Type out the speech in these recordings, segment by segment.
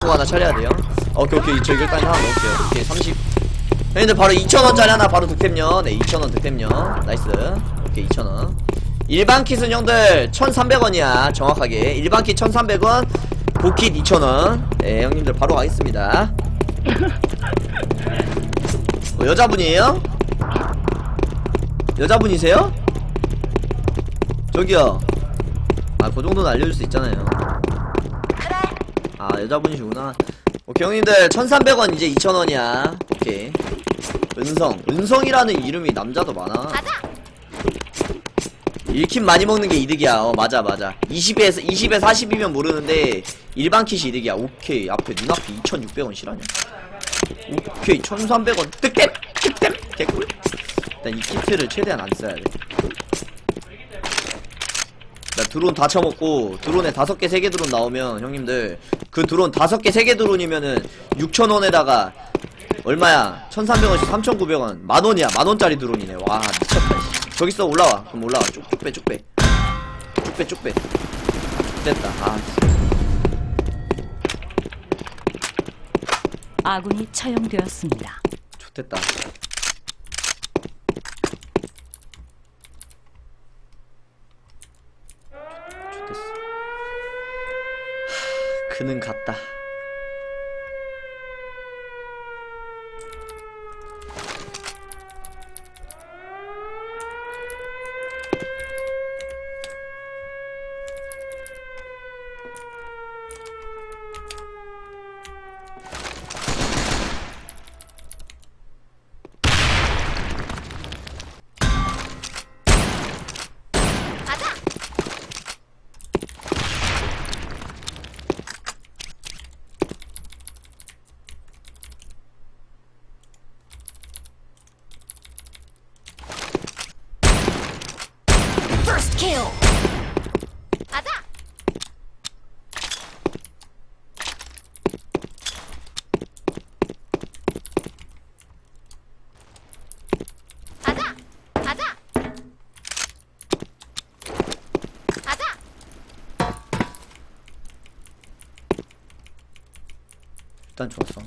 또 하나 차려야 돼요. 어, 오케이 오케이 저 일단 하나 넣을게요. 오케이 30. 형님들 바로 2,000원짜리 하나 바로 득템요. 네 2,000원 득템요. 나이스. 오케이 2,000원. 일반 킷은 형들 1,300원이야 정확하게. 일반 킷 1,300원. 보킷 2,000원. 네 형님들 바로 가겠습니다. 어, 여자분이에요? 여자분이세요? 저기요. 아, 그 정도는 알려줄 수 있잖아요. 아, 여자분이시구나. 오케이, 형님들, 1300원 이제 2000원이야. 오케이. 은성. 은성이라는 이름이 남자도 많아. 1킷 많이 먹는 게 이득이야. 어, 맞아, 맞아. 20에서, 20에 40이면 모르는데, 일반 kit이 이득이야. 오케이. 앞에, 눈앞에 2600원 실하냐. 오케이. 1300원. 득템! 득템! 개꿀. 일단 이 키트를 최대한 안 써야 돼. 나 드론 다 쳐먹고 드론에 다섯 개, 세 개 드론 나오면 형님들 그 드론 다섯 개, 세 개 드론이면은 6천원에다가 얼마야? 1,300원씩 3,900원 만원이야 만원짜리 드론이네 와 미쳤다 씨. 저기 있어 올라와 그럼 올라와 쭉쭉 빼 쭉빼 쭉빼 쭉빼 됐다 아 씨. 아군이 처형되었습니다. 좋됐다 좋됐어. 하, 그는 갔다 가자. First kill. 가자. 가자. 가자. 가자. 일단 좋았어.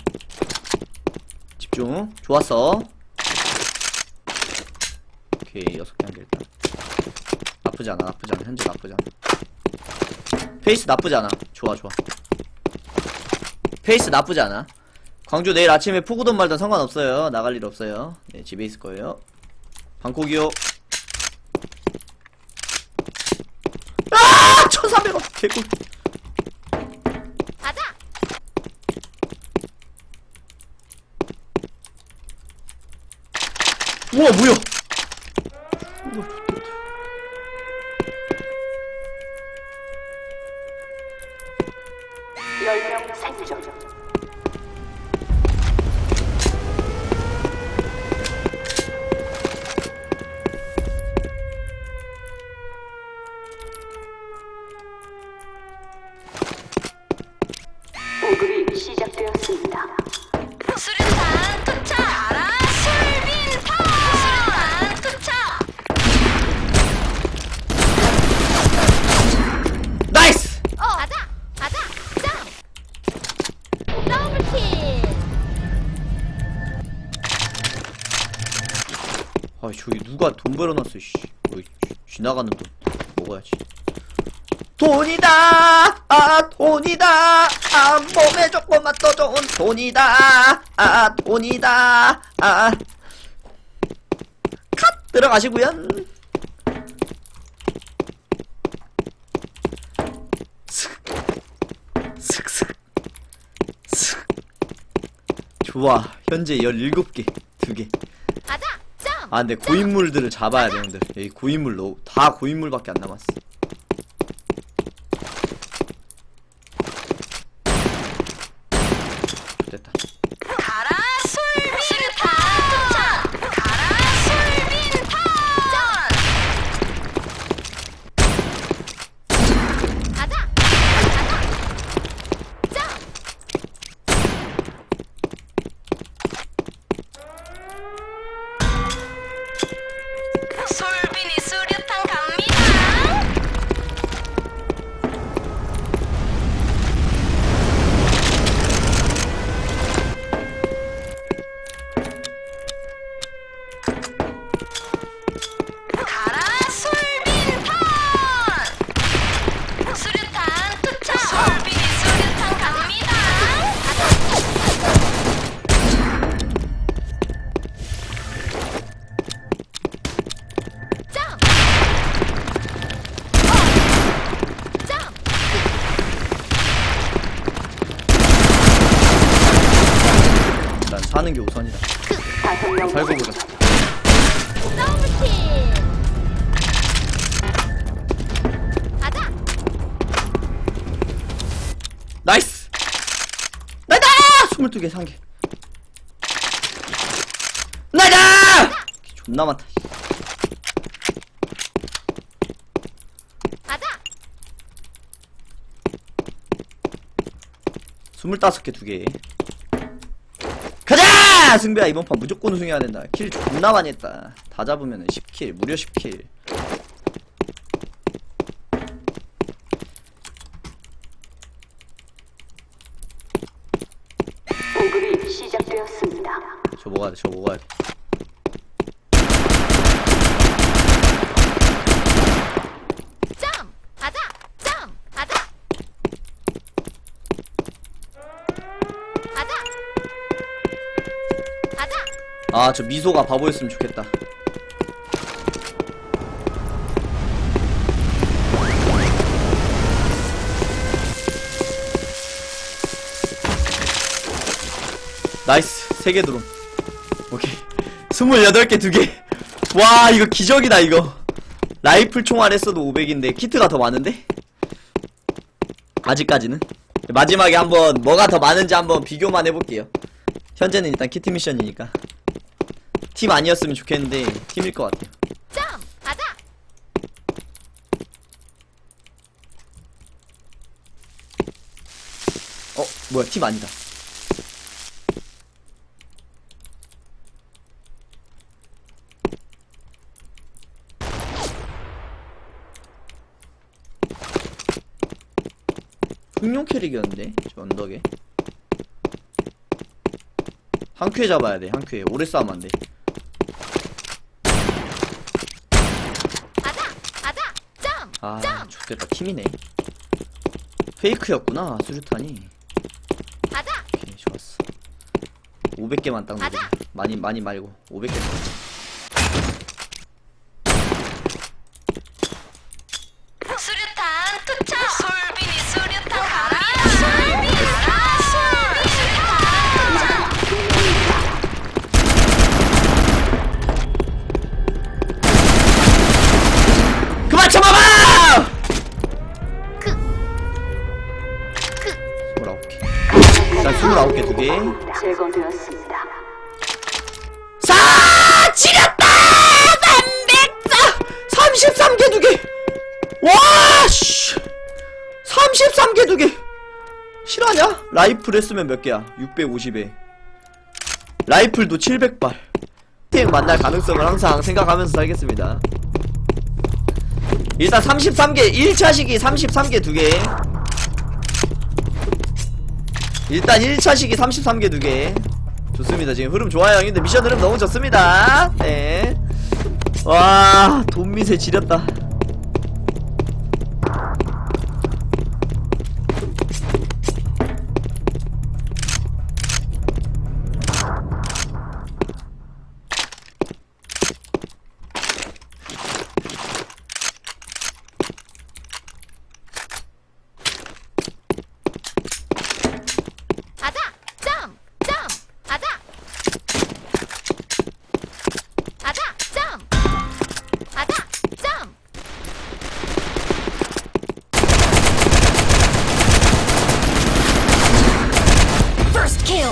집중. 좋았어. 오케이 여섯 개 한 개 일단. 나쁘지 않아 나쁘지 않아. 현재 나쁘지 않아. 페이스 나쁘지 않아. 좋아 좋아. 페이스 나쁘지 않아. 광주 내일 아침에 푸고든 말든 상관없어요. 나갈 일 없어요. 네 집에 있을 거예요. 방콕이요. 아! 1300원. 개꿀 가자. 우와 뭐야 열명 생존. 벌어놨어 씨. 어이 쥐- 지나가는 돈 먹어야지. 돈이다! 아 돈이다! 아 몸에 조금만 더 좋은 돈이다! 아 돈이다! 아컷 들어가시구요. 슥슥슥슥. 좋아. 현재 17개 2개. 가자. 점. 아 근데 고인물들을 잡아야 돼 형들 여기 고인물 너무 다 고인물밖에 안 남았어 22개 상개. 나이다! 존나 많다. 가자. 25개 두 개. 가자! 승배야 이번 판 무조건 우승해야 된다. 킬 존나 많이 했다. 다 잡으면 10킬, 무려 10킬. 보급이 시작되었습니다. 먹어야 돼. 점. 가자. 점. 가자. 가자. 가자. 아, 저 미소가 바보였으면 좋겠다. 나이스. 3개 드론. 오케이. 28개 2개. 와, 이거 기적이다, 이거. 라이플 총알 했어도 500인데, 키트가 더 많은데? 아직까지는. 마지막에 한번 뭐가 더 많은지 한번 비교만 해볼게요. 현재는 일단 키트 미션이니까. 팀 아니었으면 좋겠는데 팀일 것 같아요. 어 뭐야 팀 아니다. 흑룡 캐릭이었는데 저 언덕에. 한 큐에 잡아야 돼한 큐에. 오래 싸우면 안돼. 아 점. 좋겠다. 팀이네. 페이크였구나 수류탄이. 오케이 좋았어. 500개만 딱. 누르자. 많이 많이 말고. 500개 29개 일단 29개 두개 제거되었습니다. 사! 지렸다! 304! 33개 두개 와! 씨! 33개 두개 실화냐? 라이플 했으면 몇 개야? 650에 라이플도 700발 팀 만날 가능성을 항상 생각하면서 살겠습니다 일단 33개 1차식이 33개 두개 일단 1차식이 33개 두개. 좋습니다. 지금 흐름 좋아요 형님들. 미션 흐름 너무 좋습니다. 네와 돈미세 지렸다 가자. 점. 점. 가자. 가자. 점. 가자. 점. First kill.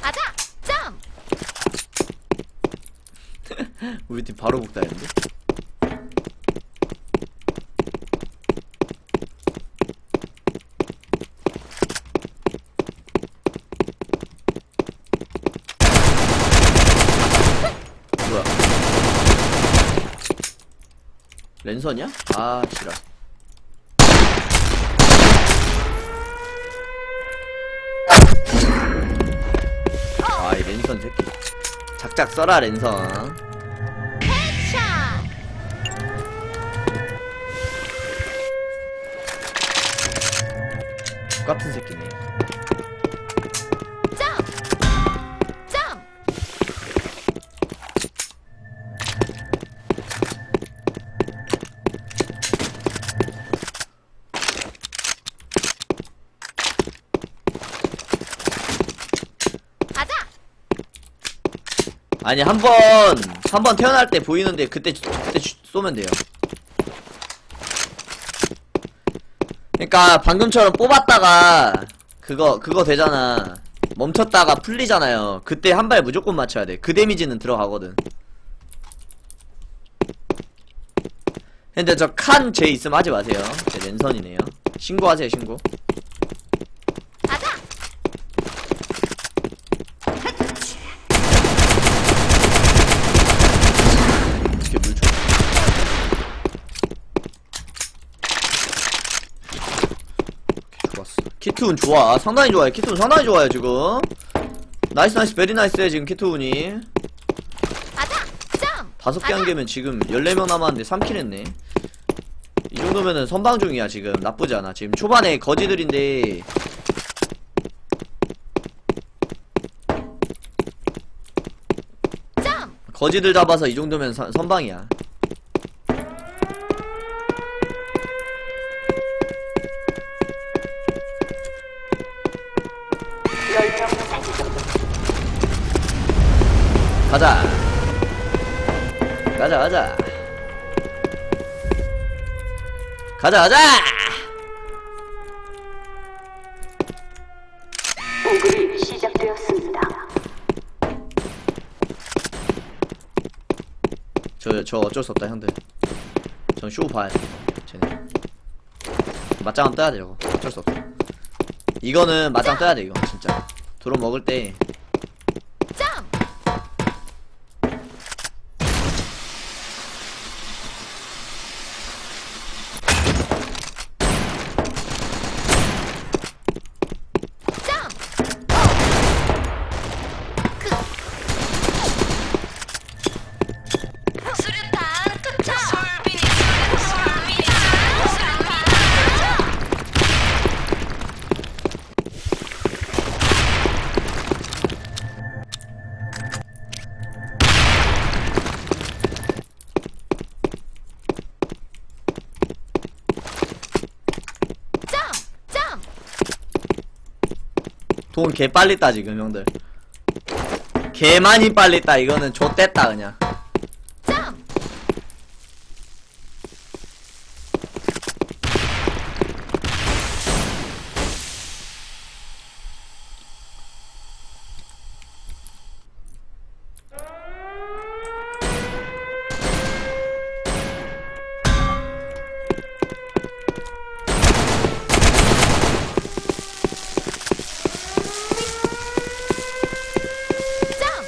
가자. 점. 우리 팀 바로 복다했는데 뭐야 랜선이야? 아 싫어 아이 랜선 새끼 작작 써라 랜선. 똑같은 새끼 아니 한 번 한 번 태어날 때 보이는데 그때 그때 주- 쏘면 돼요. 그러니까 방금처럼 뽑았다가 그거 그거 되잖아. 멈췄다가 풀리잖아요. 그때 한 발 무조건 맞춰야 돼. 그 데미지는 들어가거든. 근데 저 칸 제 있으면 하지 마세요. 제 랜선이네요. 신고하세요 신고. 가자. 이렇게 물 줘. 오케이, 좋았어. 키트운 좋아. 상당히 좋아요. 키트운 상당히 좋아요, 지금. 나이스, 나이스, 베리 나이스해, 지금 키트운이. 다섯 개 한 개면 지금 14명 남았는데 3킬 했네. 이 정도면은 선방 중이야, 지금. 나쁘지 않아. 지금 초반에 거지들인데. 점. 거지들 잡아서 이 정도면 선- 선방이야. 열명 사격. 가자. 가자, 가자. 가자, 가자! 공급이 시작되었습니다. 저, 저 어쩔 수 없다, 형들. 전쇼 봐야 돼. 쟤네. 맞짱은 떠야 돼, 저거. 어쩔 수 없어. 이거는 맞짱 떠야 돼, 이거. 진짜. 드론 먹을 때. 돈 개 빨리 따, 지금, 형들. 개 많이 빨리 따. 이거는 좆됐다, 그냥. 점. 점.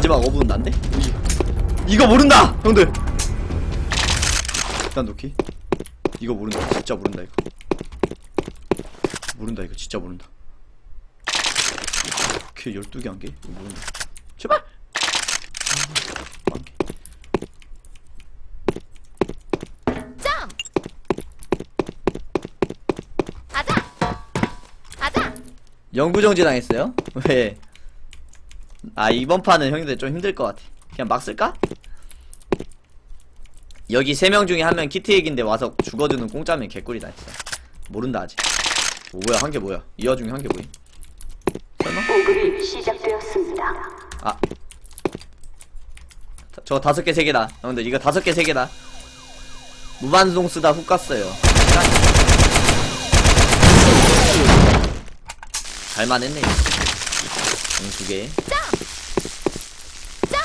마지막 어부는 난데? 이거 모른다! 형들! 일단 놓기. 이거 모른다. 진짜 모른다, 이거. 모른다, 이거 진짜 모른다. 오케이, 12개 한 개? 이거 모른다. 제발! 아, 한 개. 점. 가자. 가자. 영구정지 당했어요? 왜? 아, 이번 판은 형님들 좀 힘들 것 같아. 그냥 막 쓸까? 여기 3명 중에 한 명 키트 얘긴데 와서 죽어주는 공짜면 개꿀이다, 진짜. 모른다, 아직. 오, 뭐야, 한 개 뭐야? 이 와중에 한 개 뭐임? 설마? 공급이 시작되었습니다. 아. 다- 저거 다섯 개, 세 개다. 형들, 이거 다섯 개, 세 개다. 무반송 쓰다 훅 갔어요. 잘만 했네. 응, 두 개. 점. 점.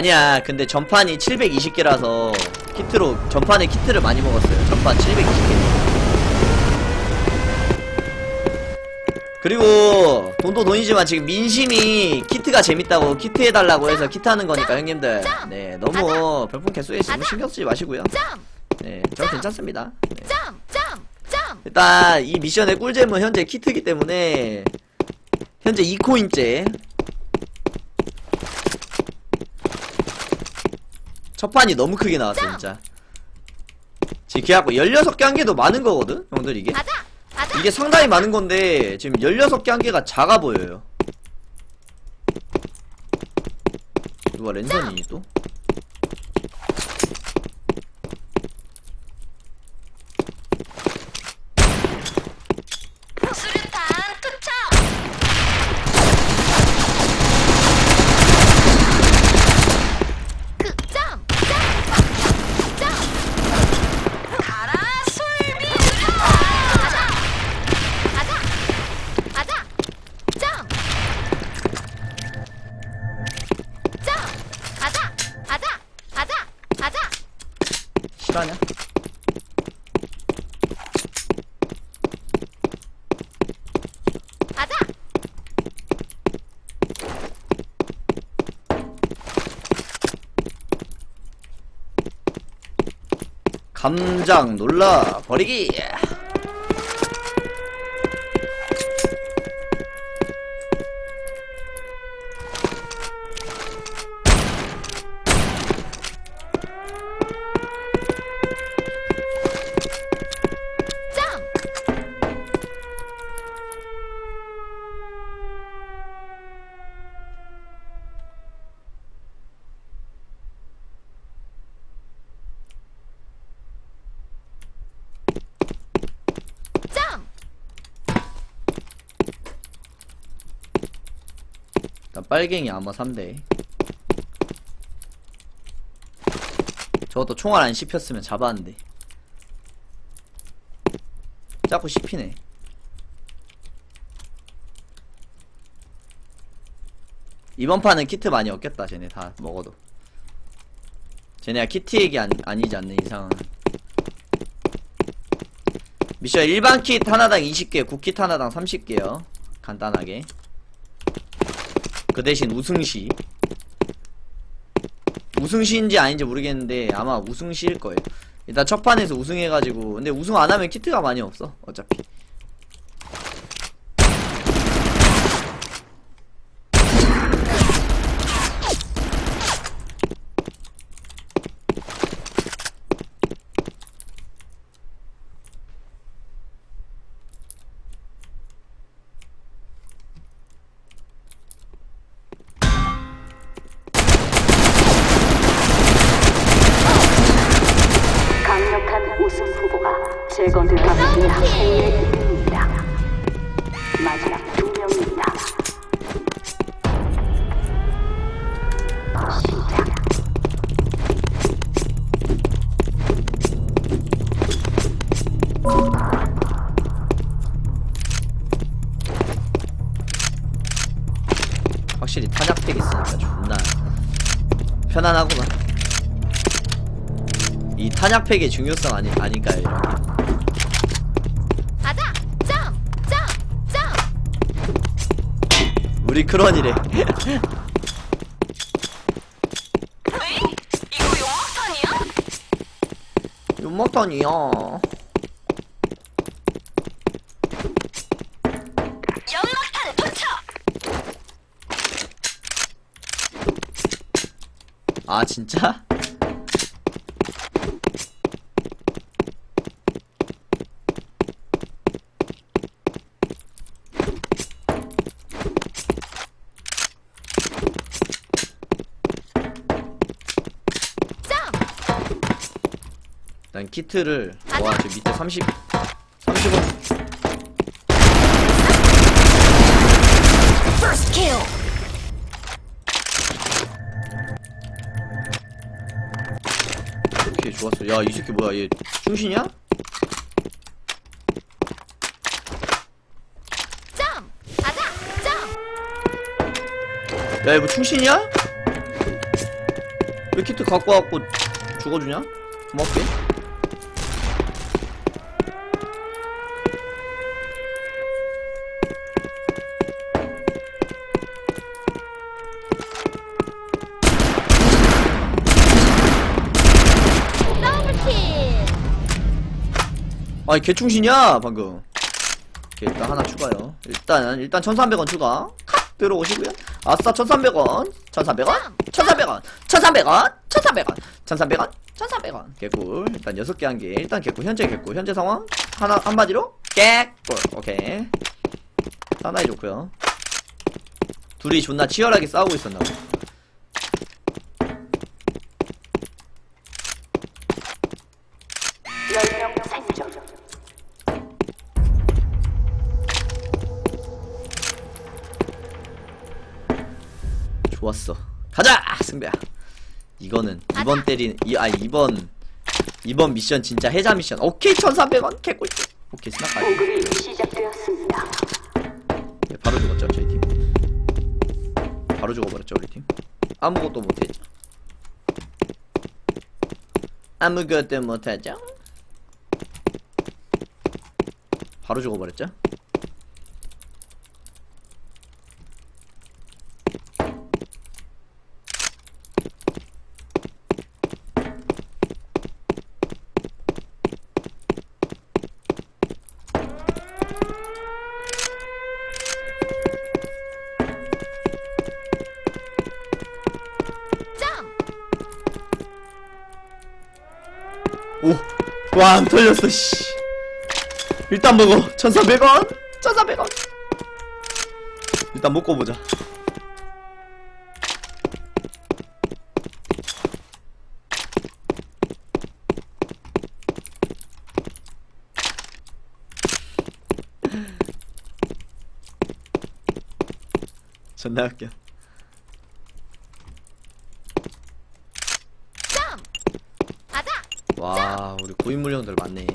아니야, 근데 전판이 720개라서 키트로, 전판에 키트를 많이 먹었어요. 전판 720개. 그리고 돈도 돈이지만 지금 민심이 키트가 재밌다고 키트 해달라고 해서 키트 하는 거니까 형님들 네 너무 별풍 개수에 너무 신경 쓰지 마시고요 점. 네저 괜찮습니다 네. 일단 이 미션의 꿀잼은 현재 키트이기 때문에 현재 2코인째 첫 판이 너무 크게 나왔어 진짜. 지금 걔갖고 16개 한 개도 많은 거거든 형들 이게. 이게 상당히 많은 건데 지금 16개 한 개가 작아 보여요. 누가 랜선이니 또? 감장 놀라 버리기 일단 빨갱이 아마 3대. 저것도 총알 안 씹혔으면 잡았는데. 자꾸 씹히네. 이번 판은 키트 많이 얻겠다 쟤네 다 먹어도. 쟤네가 키트액이 아니, 아니지 않는 이상은. 미션 일반 킷 하나당 20개 국킷 하나당 30개요. 간단하게 그 대신 우승시. 우승시인지 아닌지 모르겠는데 아마 우승시일 거예요. 일단 첫 판에서 우승해가지고 근데 우승 안 하면 키트가 많이 없어 어차피 이 탄약팩의 중요성 아니, 아닐까요 이런 게 가자. 점. 점. 점. 우리 크런이래 에이? 이거 연막탄 투척. 아 진짜? 점. 난 키트를 와저 밑에 30 30원 First kill. 오케이 좋았어 야 이 새끼 뭐야 얘 충신이야? 야, 이거 충신이야? 왜 키트 갖고 와갖고 죽어주냐? 고맙게. 더블킬. 아니, 개충신이야, 방금. 오케이, 일단 하나 추가요. 일단, 일단 1300원 추가. 칵! 들어오시고요. 아싸, 1300원. 1300원. 1300원. 1300원. 1300원 1300원 1300원 개꿀 일단 6개 한 개 일단 개꿀 현재 개꿀 현재 상황 하나 한마디로 개꿀 오케이 사나이 좋고요 둘이 존나 치열하게 싸우고 있었나 봐 좋았어. 가자! 승배야. 이거는 이번 때린 이아 이번 이번 미션 진짜 해자 미션. 오케이 1300원. 개꿀. 오케이 스나까지 시작되었습니다. 네, 바로 죽었죠 저희 팀. 바로 죽어버렸죠 우리 팀. 아무것도 못했죠. 아무것도 못하죠. 바로 죽어버렸죠 점! 오! 와, 안 털렸어, 씨. 일단 먹어. 1,400원? 1,400원? 일단 먹고 보자. 존나 웃겨. 점! 가자! 와, 우리 고인물 형들 많네.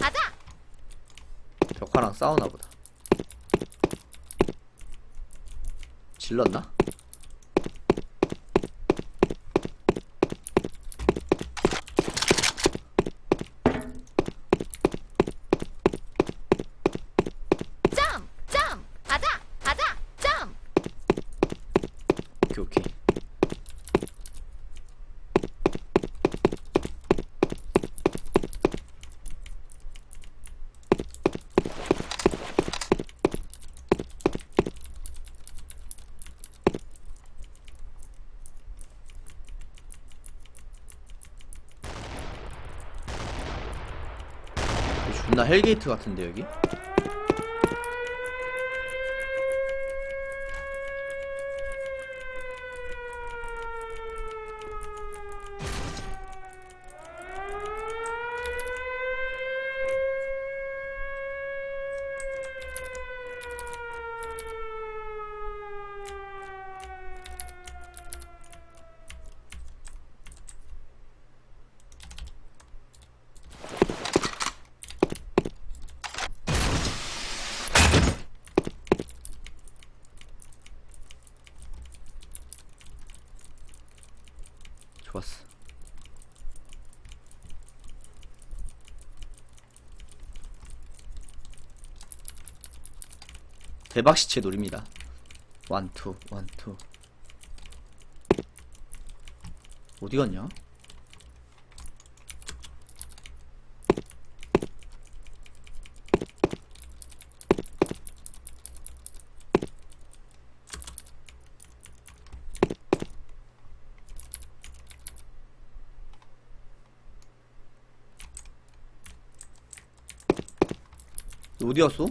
가자! 벽화랑 싸우나 보다. 질렀나? 점! 점! 가자! 가자! 점! 오케이, 오케이. 여기 존 나 헬게이트 같은데 여기? 좋았어. 대박 시체 노립니다. 원투 원투. 어디 갔냐? 어디 갔어?